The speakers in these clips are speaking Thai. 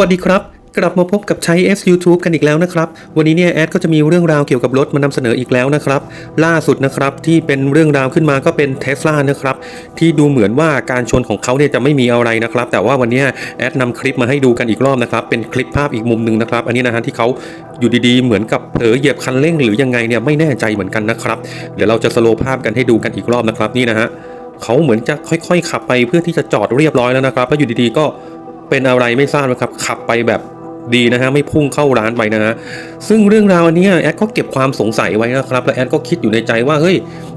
วัสดีครับ กลับมาพบกับใช้ S YouTube กันอีกแล้วนะครับ วันนี้เนี่ยแอดก็จะมีเรื่องราวเกี่ยวกับรถมานำเสนออีกแล้วนะครับ ล่าสุดนะครับที่เป็นเรื่องราวขึ้นมาก็เป็น Tesla นะครับ ที่ดูเหมือนว่าการชนของเขาเนี่ยจะไม่มีอะไรนะครับ แต่ว่าวันนี้แอดนำคลิปมาให้ดูกันอีกรอบนะครับ เป็นคลิปภาพอีกมุมหนึ่งนะครับ อันนี้นะฮะที่เขาอยู่ดีๆ เหมือนกับเผลอเหยียบคันเร่งหรือยังไงเนี่ยไม่แน่ใจเหมือนกันนะครับ เดี๋ยวเราจะสโลว์ภาพกันให้ดูกันอีกรอบนะครับนี่นะฮะเขาเหมือนจะค่อย ๆ ขับไปเพื่อที่จะจอดเรียบร้อยแล้วนะครับแล้วอยู่ดีๆก็เเป็นอะไรไม่ทราบนะครับ ขับไปแบบดีนะฮะไม่พุ่งเข้าร้านไปนะฮะซึ่งเรื่องราวอันนี้แอดก็เก็บความสงสัยไว้นะครับ แล้วแอดก็คิดอยู่ในใจว่าเฮ้ย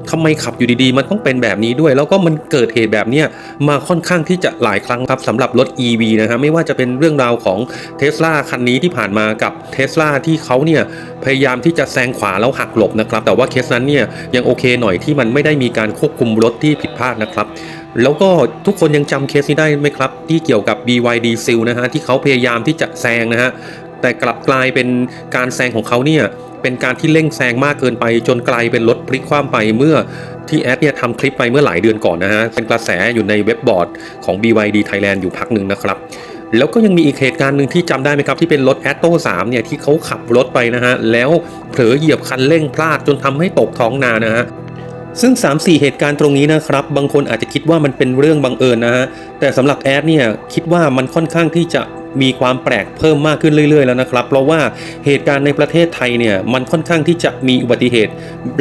ทำไมขับอยู่ดีๆ มันต้องเป็นแบบนี้ด้วย แล้วก็มันเกิดเหตุแบบนี้มาค่อนข้างที่จะหลายครั้งครับสำหรับรถ EV นะฮะไม่ว่าจะเป็นเรื่องราวของเท s l a คันนี้ที่ผ่านมากับเท s l a ที่เขาเนี่ยพยายามที่จะแซงขวาแล้วหักหลบนะครับแต่ว่าเคสนั้นเนี่ยยังโอเคหน่อยที่มันไม่ได้มีการควบคุมรถที่ผิดพลาดนะครับ แล้วก็ทุกคนยังจำเคสนี้ได้ไหมครับ ที่เกี่ยวกับ BYD Seal นะฮะที่เขาพยายามที่จะแซงนะฮะแต่กลับกลายเป็นการแซงของเขาเนี่ยเป็นการที่เร่งแซงมากเกินไป จนกลายเป็นรถพลิกคว่ำไปเมื่อที่แอดเนี่ยทำคลิปไปเมื่อหลายเดือนก่อนนะฮะเป็นกระแสอยู่ในเว็บบอร์ดของ BYD Thailand อยู่พักหนึ่งนะครับแล้วก็ยังมีอีกเหตุการณ์หนึ่งที่จำได้ไหมครับ ที่เป็นรถ a t t o 3เนี่ยที่เขาขับรถไปนะฮะ แล้วเผลอเหยียบคันเร่งพลาดจนทำให้ตกท้องนานะฮะ ซึ่ง 3-4 เหตุการณ์ตรงนี้นะครับ บางคนอาจจะคิดว่ามันเป็นเรื่องบังเอิญนะฮะ แต่สำหรับแอดเนี่ยคิดว่ามันค่อนข้างที่จะมีความแปลกเพิ่มมากขึ้นเรื่อยๆแล้วนะครับ เพราะว่าเหตุการณ์ในประเทศไทยเนี่ยมันค่อนข้างที่จะมีอุบัติเหตุ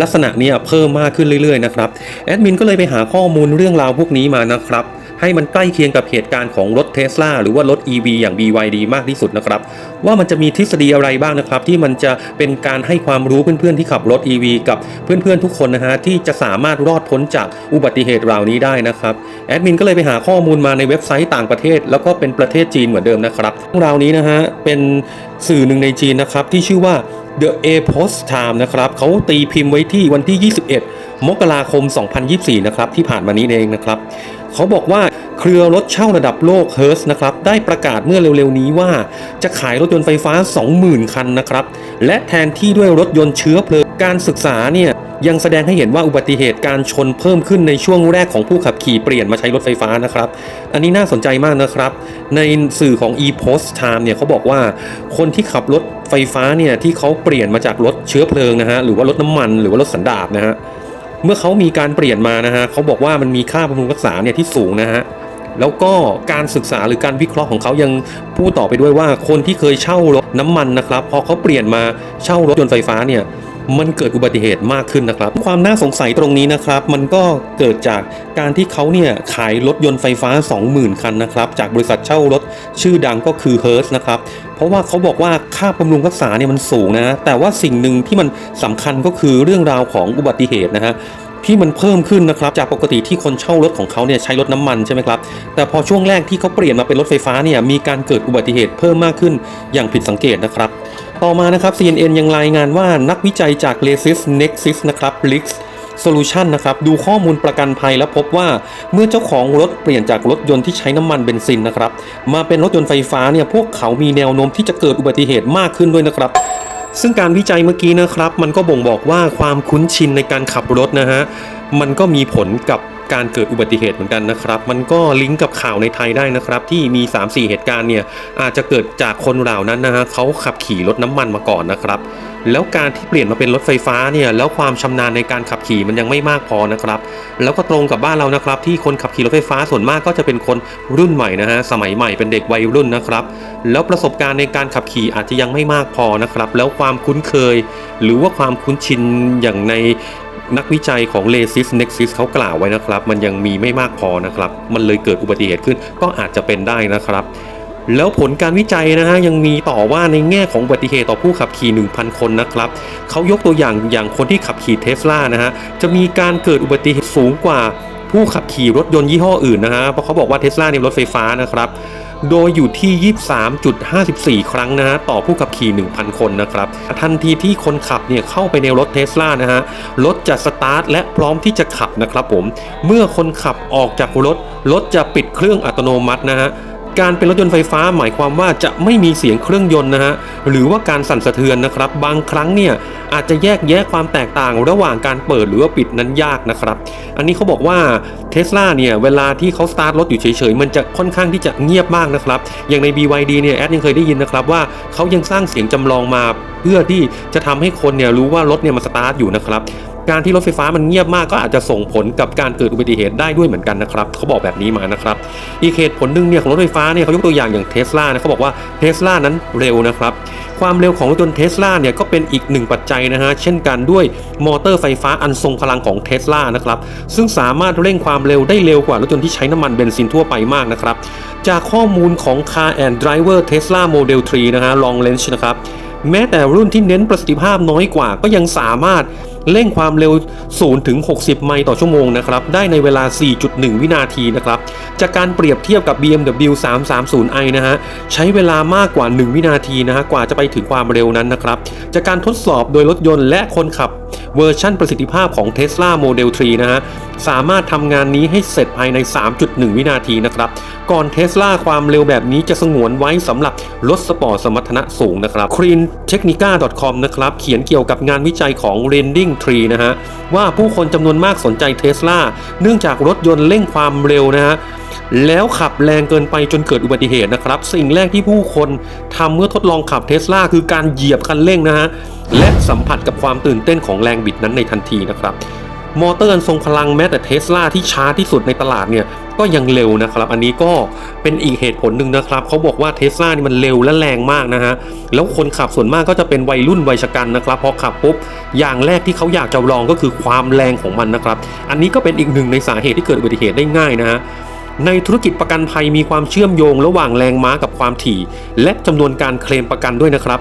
ลักษณะนี้เพิ่มมากขึ้นเรื่อยๆนะครับแอดมินก็เลยไปหาข้อมูลเรื่องราวพวกนี้มานะครับ ให้มันใกล้เคียงกับเหตุการณ์ของรถเท s l a หรือว่ารถ EV อย่าง BYD มากที่สุดนะครับ ว่ามันจะมีทฤษฎีอะไรบ้างนะครับ ที่มันจะเป็นการให้ความรู้เพื่อนๆที่ขับรถ EV กับเพื่อนๆทุกคนนะฮะที่จะสามารถรอดพ้นจากอุบัติเหตุเหล่านี้ได้นะครับแอดมินก็เลยไปหาข้อมูลมาในเว็บไซต์ต่างประเทศ แล้วก็เป็นประเทศจีนเหมือนเดิมนะครับเรื่องราวนี้นะฮะเป็นสื่อหนึ่งในจีนนะครับที่ชื่อว่า The A Post Time นะครับเขาตีพิมพ์ไว้ที่วันที่ 21 มกราคม 2024 นะครับที่ผ่านมานี้เองนะครับเขาบอกว่าเครือรถเช่าระดับโลก h e r s นะครับได้ประกาศเมื่อเร็วๆนี้ว่า จะขายรถยนต์ไฟฟ้า 20,000 คันนะครับและแทนที่ด้วยรถยนต์เชื้อเพลิงการศึกษาเนี่ยยังแสดงให้เห็นว่าอุบัติเหตุการชนเพิ่มขึ้นในช่วงแรกของผู้ขับขี่เปลี่ยนมาใช้รถไฟฟ้านะครับ อันนี้น่าสนใจมากนะครับ ในสื่อของ e-post time เนี่ยเขาบอกว่าคนที่ขับรถไฟฟ้าเนี่ยที่เขาเปลี่ยนมาจากรถเชื้อเพลิงนะฮะหรือว่ารถน้ำมันหรือว่ารถสันดาปนะฮะ เมื่อเขามีการเปลี่ยนมานะฮะเขาบอกว่ามันมีค่าบำรุงรักษาเนี่ยที่สูงนะฮะแล้วก็การศึกษาหรือการวิเคราะห์ของเขายังพูดต่อไปด้วยว่าคนที่เคยเช่ารถน้ำมันนะครับพอเขาเปลี่ยนมาเช่ารถยนต์ไฟฟ้าเนี่ย มันเกิดอุบัติเหตุมากขึ้นนะครับ ความน่าสงสัยตรงนี้นะครับ มันก็เกิดจากการที่เขาเนี่ยขายรถยนต์ไฟฟ้า 20,000 คันนะครับ จากบริษัทเช่ารถชื่อดังก็คือ h e r s นะครับ เพราะว่าเขาบอกว่าค่าบำรุงรักษาเนี่ยมันสูงนะ แต่ว่าสิ่งหนึ่งที่มันสำคัญก็คือเรื่องราวของอุบัติเหตุนะฮะที่มันเพิ่มขึ้นนะครับ จากปกติที่คนเช่ารถของเขาเนี่ยใช้รถน้ำมันใช่ไหมครับ แต่พอช่วงแรกที่เขาเปลี่ยนมาเป็นรถไฟฟ้าเนี่ยมีการเกิดอุบัติเหตุเพิ่มมากขึ้นอย่างผิดสังเกตนะครับ ต่อมานะครับ CNN ยังรายงานว่านักวิจัยจาก l e s i s Nexus นะครับ Lix Solution นะครับ ดูข้อมูลประกันภัยแล้วพบว่าเมื่อเจ้าของรถเปลี่ยนจากรถยนต์ที่ใช้น้ำมันเบนซินนะครับ มาเป็นรถยนต์ไฟฟ้าเนี่ยพวกเขามีแนวโน้มที่จะเกิดอุบัติเหตุมากขึ้นด้วยนะครับซึ่งการวิจัยเมื่อกี้นะครับ มันก็บ่งบอกว่าความคุ้นชินในการขับรถนะฮะ มันก็มีผลกับ การเกิดอุบัติเหตุเหมือนกันนะครับ มันก็ลิงก์กับข่าวในไทยได้นะครับ ที่มี 3-4 เหตุการณ์เนี่ยอาจจะเกิดจากคนเหล่านั้นนะฮะเขาขับขี่รถน้ำมันมาก่อนนะครับ แล้วการที่เปลี่ยนมาเป็นรถไฟฟ้าเนี่ยแล้วความชำนาญในการขับขี่มันยังไม่มากพอนะครับ แล้วก็ตรงกับบ้านเรานะครับ ที่คนขับขี่รถไฟฟ้าส่วนมากก็จะเป็นคนรุ่นใหม่นะฮะสมัยใหม่เป็นเด็กวัยรุ่นนะครับ แล้วประสบการณ์ในการขับขี่อาจจะยังไม่มากพอนะครับ แล้วความคุ้นเคย หรือว่าความคุ้นชินอย่างใน นักวิจัยของ l a s i s Nexus เขากล่าวไว้นะครับ มันยังมีไม่มากพอนะครับ มันเลยเกิดอุบัติเหตุขึ้นก็อาจจะเป็นได้นะครับ แล้วผลการวิจัยนะฮะยังมีต่อว่าในแง่ของอุบัติเหตุต่อผู้ขับขี่ 1,000 คนนะครับเขายกตัวอย่างอย่างคนที่ขับขี่เทสลานะฮะจะมีการเกิดอุบัติเหตุสูงกว่าผู้ขับขี่รถยนต์ยี่ห้ออื่นนะฮะเพราะเขาบอกว่าเทสลาเนี่ยรถไฟฟ้านะครับ โดยอยู่ที่ 23.54 ครั้งนะฮะต่อผู้ขับขี่ 1,000 คนนะครับ ทันทีที่คนขับเนี่ยเข้าไปในรถเทสลานะฮะรถจะสตาร์ทและพร้อมที่จะขับนะครับผม เมื่อคนขับออกจากรถ รถจะปิดเครื่องอัตโนมัตินะฮะ การเป็นรถยนต์ไฟฟ้าหมายความว่าจะไม่มีเสียงเครื่องยนต์นะฮะหรือว่าการสั่นสะเทือนนะครับ บางครั้งเนี่ยอาจจะแยกแยะความแตกต่างระหว่างการเปิดหรือว่าปิดนั้นยากนะครับ อันนี้เขาบอกว่าเทสลาเนี่ยเวลาที่เขาสตาร์ทรถอยู่เฉยๆ มันจะค่อนข้างที่จะเงียบมากนะครับ อย่างใน BYD เนี่ยแอดยังเคยได้ยินนะครับว่าเขายังสร้างเสียงจำลองมาเพื่อที่จะทำให้คนเนี่ยรู้ว่ารถเนี่ยมันสตาร์ทอยู่นะครับ การที่รถไฟฟ้ามันเงียบมากก็อาจจะส่งผลกับการเกิดอุบัติเหตุได้ด้วยเหมือนกันนะครับเขาบอกแบบนี้มานะครับอีกเหตุผลหนึ่งเนี่ยของรถไฟฟ้าเนี่ยเขายกตัวอย่างอย่างเทสลานะเขาบอกว่าเทสลานั้นเร็วนะครับความเร็วของรถยนต์เทสลาเนี่ยก็เป็นอีกหนึ่งปัจจัยนะฮะเช่นกันด้วยมอเตอร์ไฟฟ้าอันทรงพลังของเทสลานะครับซึ่งสามารถเร่งความเร็วได้เร็วกว่ารถยนต์ที่ใช้น้ำมันเบนซินทั่วไปมากนะครับจากข้อมูลของ Car and Driver Tesla Model 3 นะฮะ Long Range นะครับแม้แต่รุ่นที่เน้นประสิทธิภาพน้อยกว่าก็ยังสามารถ เร่งความเร็ว 0 ถึง 60 ไมล์ต่อชั่วโมงนะครับ ได้ในเวลา 4.1 วินาทีนะครับ จากการเปรียบเทียบกับ BMW 330i นะฮะ ใช้เวลามากกว่า 1 วินาทีนะฮะ กว่าจะไปถึงความเร็วนั้นนะครับ จากการทดสอบโดยรถยนต์และคนขับ เวอร์ชั่นประสิทธิภาพของ Tesla Model 3 นะฮะ สามารถทำงานนี้ให้เสร็จภายใน 3.1 วินาทีนะครับ ก่อน Tesla ความเร็วแบบนี้จะสงวนไว้สำหรับรถสปอร์ตสมรรถนะสูงนะครับ CleanTechnica.com นะครับ เขียนเกี่ยวกับงานวิจัยของ Rending Tree นะฮะ ว่าผู้คนจำนวนมากสนใจ Tesla เนื่องจากรถยนต์เร่งความเร็วนะฮะ แล้วขับแรงเกินไปจนเกิดอุบัติเหตุนะครับ สิ่งแรกที่ผู้คนทำเมื่อทดลองขับเทสลาคือการเหยียบคันเร่งนะฮะ และสัมผัสกับความตื่นเต้นของแรงบิดนั้นในทันทีนะครับ มอเตอร์อันทรงพลังแม้แต่เทสลาที่ช้าที่สุดในตลาดเนี่ยก็ยังเร็วนะครับ อันนี้ก็เป็นอีกเหตุผลหนึ่งนะครับ เขาบอกว่าเทสลานี่มันเร็วและแรงมากนะฮะ แล้วคนขับส่วนมากก็จะเป็นวัยรุ่นวัยชะกันนะครับ พอขับปุ๊บ อย่างแรกที่เขาอยากจะลองก็คือความแรงของมันนะครับ อันนี้ก็เป็นอีกหนึ่งในสาเหตุที่เกิดอุบัติเหตุได้ง่ายนะฮะ ในธุรกิจประกันภัยมีความเชื่อมโยงระหว่างแรงม้ากับความถี่ และจำนวนการเคลมประกันด้วยนะครับ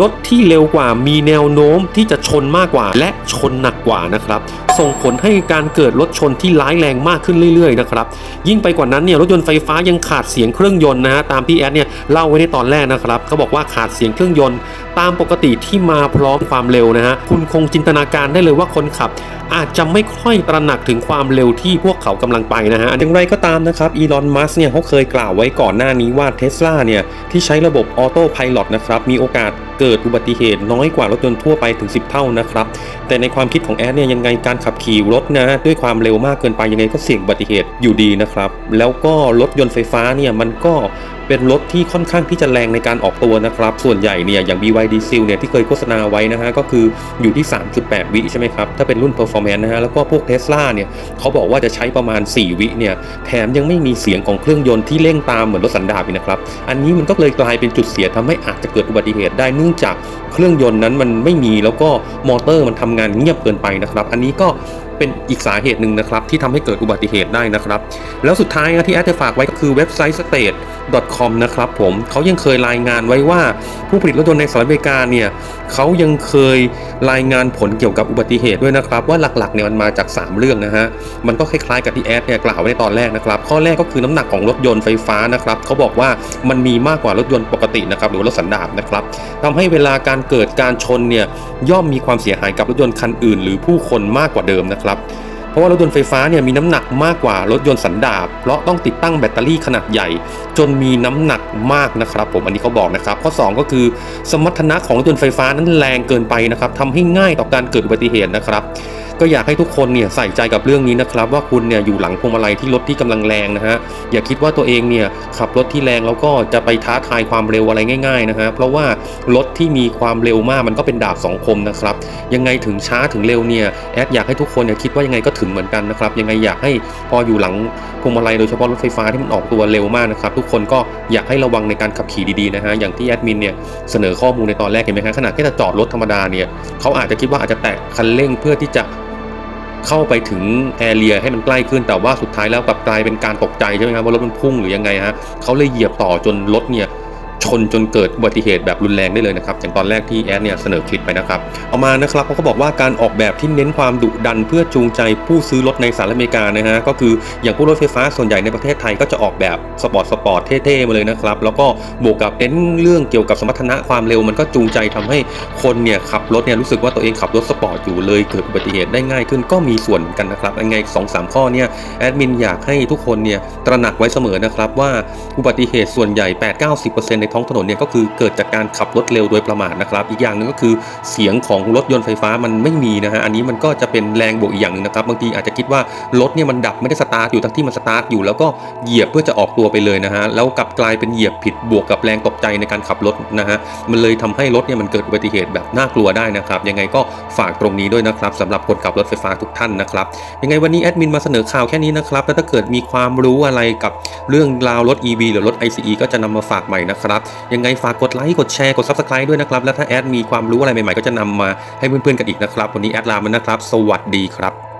รถที่เร็วกว่ามีแนวโน้มที่จะชนมากกว่า และชนหนักกว่านะครับส่งผลให้การเกิดรถชนที่ร้ายแรงมากขึ้นเรื่อยๆนะครับยิ่งไปกว่านั้นเนี่ยรถยนต์ไฟฟ้ายังขาดเสียงเครื่องยนต์นะฮะตามที่แอดเนี่ยเล่าไว้ในตอนแรกนะครับเขาบอกว่าขาดเสียงเครื่องยนต์ ตามปกติที่มาพร้อมความเร็วนะฮะคุณคงจินตนาการได้เลยว่าคนขับ อาจจะไม่ค่อยตระหนักถึงความเร็วที่พวกเขากำลังไปนะฮะอย่างไรก็ตามนะครับอีลอนมัสเนี่ยเขาเคยกล่าวไว้ก่อนหน้านี้ว่าเทสลาเนี่ยที่ใช้ระบบออโต้พายロนะครับมีโอกาส เกิดอุบัติเหตุน้อยกว่ารถยนต์ทั่วไปถึง 10 เท่านะครับ แต่ในความคิดของแอดเนี่ยยังไงการขับขี่รถนะด้วยความเร็วมากเกินไปยังไงก็เสี่ยงอุบัติเหตุอยู่ดีนะครับ แล้วก็รถยนต์ไฟฟ้าเนี่ยมันก็ เป็นรถที่ค่อนข้างที่จะแรงในการออกตัวนะครับ ส่วนใหญ่เนี่ยอย่าง BYD Seal เนี่ยที่เคยโฆษณาไว้นะฮะก็คืออยู่ที่ 3.8 วิใช่ไหมครับ ถ้าเป็นรุ่น Performance นะฮะแล้วก็พวก Tesla เนี่ยเขาบอกว่าจะใช้ประมาณ 4 วิเนี่ยแถมยังไม่มีเสียงของเครื่องยนต์ที่เร่งตามเหมือนรถสันดาปนะครับ อันนี้มันก็เลยกลายเป็นจุดเสียทำให้อาจจะเกิดอุบัติเหตุได้เนื่องจากเครื่องยนต์นั้นมันไม่มีแล้วก็มอเตอร์มันทำงานเงียบเกินไปนะครับ อันนี้ก็เป็นอีกสาเหตุหนึ่งนะครับที่ทำให้เกิดอุบัติเหตุได้นะครับ แล้วสุดท้ายนะที่แอดจะฝากไว้ก็คือเว็บไซต์ .com นะครับผมเขายังเคยรายงานไว้ว่า ผู้ผลิตรถยนต์ในสหรัฐอเมริกาเนี่ยเขายังเคยรายงานผลเกี่ยวกับอุบัติเหตุด้วยนะครับว่าหลักๆเนี่ยมันมาจาก 3 เรื่องนะฮะมันก็คล้ายๆกับที่แอดเนี่ยกล่าวไว้ในตอนแรกนะครับข้อแรกก็คือน้ำหนักของรถยนต์ไฟฟ้านะครับเขาบอกว่ามันมีมากกว่ารถยนต์ปกตินะครับหรือรถสันดาปนะครับทำให้เวลาการเกิดการชนเนี่ยย่อมมีความเสียหายกับรถยนต์คันอื่น หรือผู้คนมากกว่าเดิมนะครับ เพราะว่ารถยนต์ไฟฟ้าเนี่ยมีน้ำหนักมากกว่ารถยนต์สันดาปเพราะต้องติดตั้งแบตเตอรี่ขนาดใหญ่ จนมีน้ำหนักมากนะครับ ผมอันนี้เขาบอกนะครับ ข้อ 2 ก็คือสมรรถนะของรถยนต์ไฟฟ้านั้นแรงเกินไปนะครับทำให้ง่ายต่อการเกิดอุบัติเหตุนะครับ ก็อยากให้ทุกคนเนี่ยใส่ใจกับเรื่องนี้นะครับ ว่าคุณเนี่ยอยู่หลังพวงมาลัยที่รถที่กำลังแรงนะฮะอย่าคิดว่าตัวเองเนี่ยขับรถที่แรงแล้วก็จะไปท้าทายความเร็วอะไรง่ายๆนะฮะเพราะว่ารถที่มีความเร็วมากมันก็เป็นดาบสองคมนะครับยังไงถึงช้าถึงเร็วเนี่ยแอดอยากให้ทุกคนเนี่ยคิดว่ายังไงก็ถึงเหมือนกันนะครับยังไงอยากให้พออยู่หลังพวงมาลัยโดยเฉพาะรถไฟฟ้าที่มันออกตัวเร็วมากนะครับทุกคนก็อยากให้ระวังในการขับขี่ดีๆนะฮะอย่างที่แอดมินเนี่ยเสนอข้อมูลในตอนแรกเห็นไหมฮะขนาดแค่จะจอดรถธรรมดาเนี่ยเขาอาจจะคิดว่าอาจจะแตะคันเร่งเพื่อที่จะ เข้าไปถึงแอเรียให้มันใกล้ขึ้นแต่ว่าสุดท้ายแล้วกลับกลายเป็นการตกใจใช่ไหมครับว่ารถมันพุ่งหรือยังไงฮะเขาเลยเหยียบต่อจนรถเนี่ย ชนจนเกิดอุบัติเหตุแบบรุนแรงได้เลยนะครับอย่างตอนแรกที่แอดเนี่ยเสนอคลิปไปนะครับเอามานะครับเขาก็บอกว่าการออกแบบที่เน้นความดุดันเพื่อจูงใจผู้ซื้อรถในสหรัฐอเมริกานะฮะก็คืออย่างพวกรถไฟฟ้าส่วนใหญ่ในประเทศไทยก็จะออกแบบสปอร์ตสปอร์ตเท่ๆมาเลยนะครับแล้วก็บวกกับเน้นเรื่องเกี่ยวกับสมรรถนะความเร็วมันก็จูงใจทำให้คนเนี่ยขับรถเนี่ยรู้สึกว่าตัวเองขับรถสปอร์ตอยู่เลยเกิดอุบัติเหตุได้ง่ายขึ้นก็มีส่วนเหมือนกันนะครับยังไงสองสามข้อเนี่ยแอดมินอยากให้ทุกคนเนี่ยตระหนักไว้เสมอนะครับว่าอุบัติเหตุส่วนใหญ่ 8 9 0 ในท้องถนนเนี่ยก็คือเกิดจากการขับรถเร็วโดยประมาทนะครับ อีกอย่างหนึ่งก็คือเสียงของรถยนต์ไฟฟ้ามันไม่มีนะฮะอันนี้มันก็จะเป็นแรงบวกอีกอย่างหนึ่งนะครับบางทีอาจจะคิดว่ารถเนี่ยมันดับไม่ได้สตาร์ทอยู่ทั้งที่มันสตาร์ทอยู่แล้วก็เหยียบเพื่อจะออกตัวไปเลยนะฮะแล้วกลับกลายเป็นเหยียบผิดบวกกับแรงตกใจในการขับรถนะฮะมันเลยทำให้รถเนี่ยมันเกิดอุบัติเหตุแบบน่ากลัวได้นะครับ ยังไงก็ฝากตรงนี้ด้วยนะครับสำหรับคนขับรถไฟฟ้าทุกท่านนะครับยังไงวันนี้แอดมินมาเสนอข่าวแค่นี้นะครับแล้วถ้าเกิดมีความรู้อะไรกับเรื่องราวรถ EV หรือรถ ICE ก็จะนำมาฝากใหม่นะครับยังไงฝากกดไลค์กดแชร์กด Subscribe ด้วยนะครับ แล้วถ้าแอดมีความรู้อะไรใหม่ๆ ก็จะนำมาให้เพื่อนๆกันอีกนะครับ วันนี้แอดลามันนะครับ สวัสดีครับ